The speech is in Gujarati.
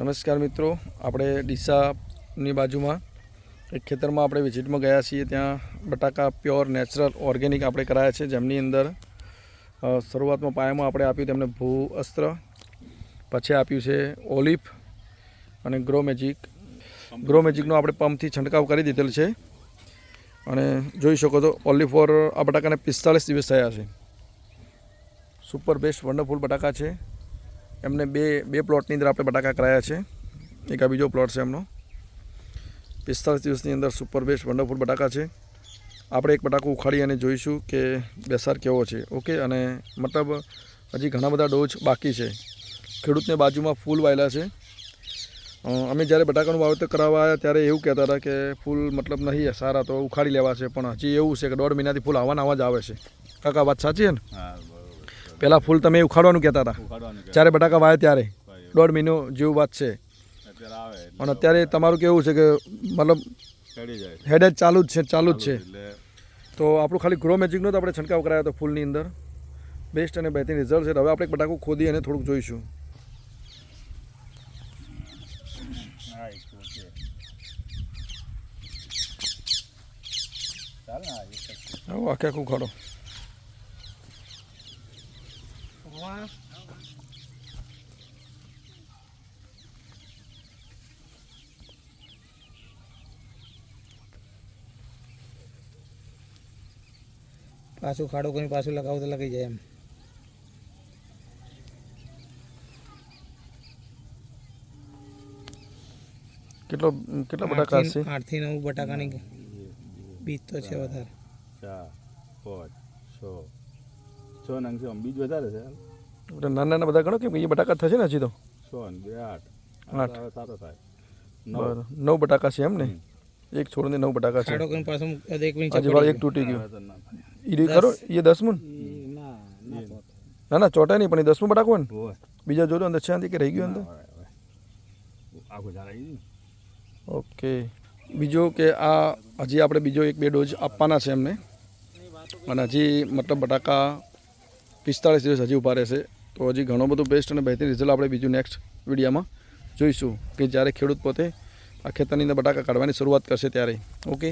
નમસ્કાર મિત્રો, આપણે ડીસાની બાજુમાં એક ખેતરમાં આપણે વિઝિટમાં ગયા છીએ. ત્યાં બટાકા પ્યોર નેચરલ ઓર્ગેનિક આપણે કરાયા છે. જેમની અંદર શરૂઆતમાં પાયામાં આપણે આપ્યું તેમને ભૂ અસ્ત્ર પછી આપ્યું છે ઓલિફ અને ગ્રો મેજિક. ગ્રો મેજિકનો આપણે પંપથી છંટકાવ કરી દીધેલ છે. અને જોઈ શકો તો ઓલિફોર ફોર આ બટાકાને પિસ્તાળીસ દિવસ થયા છે. સુપર બેસ્ટ વન્ડરફુલ બટાકા છે. એમને બે બે પ્લોટની અંદર આપણે બટાકા કરાયા છે. એક આ બીજો પ્લોટ છે એમનો. પિસ્તાલીસ દિવસની અંદર સુપર બેસ્ટ વન્ડરફુલ બટાકા છે. આપણે એક બટાકો ઉખાડી અને જોઈશું કે બેસાર કેવો છે. ઓકે, અને મતલબ હજી ઘણા બધા ડોઝ બાકી છે. ખેડૂતને બાજુમાં ફૂલ વાયેલા છે. અમે જ્યારે બટાકાનું વાવેતર કરાવવા આવ્યા ત્યારે એવું કહેતા હતા કે ફૂલ મતલબ નહીં, સારા તો ઉખાડી લેવા છે, પણ હજી એવું છે કે દોઢ મહિનાથી ફૂલ આવવાના આવા જ આવે છે. કાકા, વાત સાચી છે ને? પહેલાં ફૂલ તમે ઉખાડવાનું કહેતા હતા. જ્યારે બટાકા વાય ત્યારે. દોઢ મહિનો જેવું વાત છે. પણ અત્યારે તમારું કેવું છે કે મતલબ હેડ જ ચાલુ જ છે ચાલુ જ છે. તો આપણું ખાલી ગ્રો મેજિકનો તો આપણે છંટકાવ કરાયો હતો ફૂલની અંદર. બેસ્ટ અને બહેતરીન રિઝલ્ટ છે. હવે આપણે એક બટાકું ખોદી અને થોડુંક જોઈશું. જ. આખે આખું ખાડો પાછું ખાડો કરીને પાછું લગાવું તો લગાઈ જાય એમ. કેટલો કેટલા બટાકા છે આઠથી આઠથી નવ બટાકાની બીજ તો છે વધારે. ચાર પાંચ છ છ નંગ છે આમ બીજ વધારે છે. નાના નાના બધા ગણો કે એ બટાકા થશે ને હજી તો? બે આઠ. આઠ. આઠ થાય. બરાબર. નવ બટાકા છે એમ ને? એક છોડને નવ બટાકા છે. હજી વાળ એક તૂટી ગયું. ના. એ રી ખરો? એ દસમું ને? ના ના ના ના નહીં પણ એ દસમું બટાકો હોય ને. બીજા જોડો અંદર છે કે રહી ગયું અંદર? ના. ઓકે. બીજો કે આ હજી આપણે બીજો એક બે ડોઝ આપવાના છે એમને. અને હજી મતલબ બટાકા પિસ્તાળીસ દિવસ હજી ઊભા રહેશે. તો હજી ઘણો બધો બેસ્ટ અને બહેતરીન રિઝલ્ટ આપણે બીજું નેક્સ્ટ વિડીયોમાં જોઈશું કે જ્યારે ખેડૂત પોતે આ ખેતરની અંદર બટાકા કાઢવાની શરૂઆત કરશે ત્યારે. ઓકે